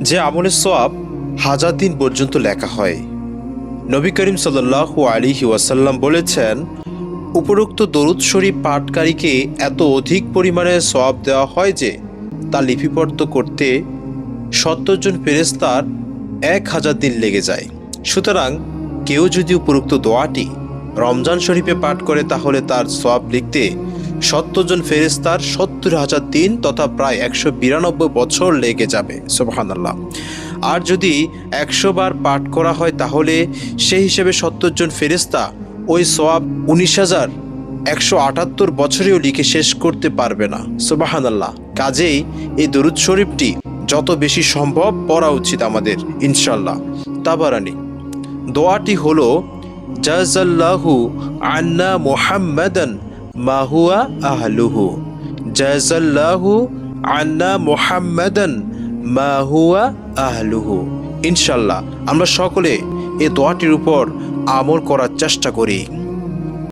যে আমলের সোয়াব হাজার দিন পর্যন্ত লেখা হয়। নবী করিম সাল্লাহু আলী ওয়াসাল্লাম বলেছেন, উপরোক্ত দরুদ শরীফ পাঠকারীকে এত অধিক পরিমাণে সোয়াব দেওয়া হয় যে, তা লিপিবদ্ধ করতে সত্তর জন ফেরেস্তার এক হাজার দিন লেগে যায়। সুতরাং কেউ যদি উপরোক্ত দোয়াটি রমজান শরীফে পাঠ করে, তাহলে তার সোয়াব লিখতে সত্তর জন ফেরেস্তার সত্তর হাজার দিন তথা প্রায় একশো বিরানব্বই বছর লেগে যাবে সোবাহান্লাহ আর যদি একশো বার পাঠ করা হয় তাহলে সেই হিসেবে সত্তর জন ফেরেস্তা ওই সোয়াব উনিশ হাজার একশো আটাত্তর বছরেও লিখে শেষ করতে পারবে না, সোবাহানাল্লাহ। কাজেই এই দরুদ শরীফটি যত বেশি সম্ভব পড়া উচিত আমাদের ইনশাল্লাহ তাবারানি, দোয়াটি হলো জাজাল্লাহু আন্না মোহাম্মদান মাহুয়া আহলুহু। জাজাল্লাহু আন্না মোহাম্মদন মাহুয়া আহলুহু। ইনশাল্লাহ আমরা সকলে এ দোয়াটির উপর আমল করার চেষ্টা করি।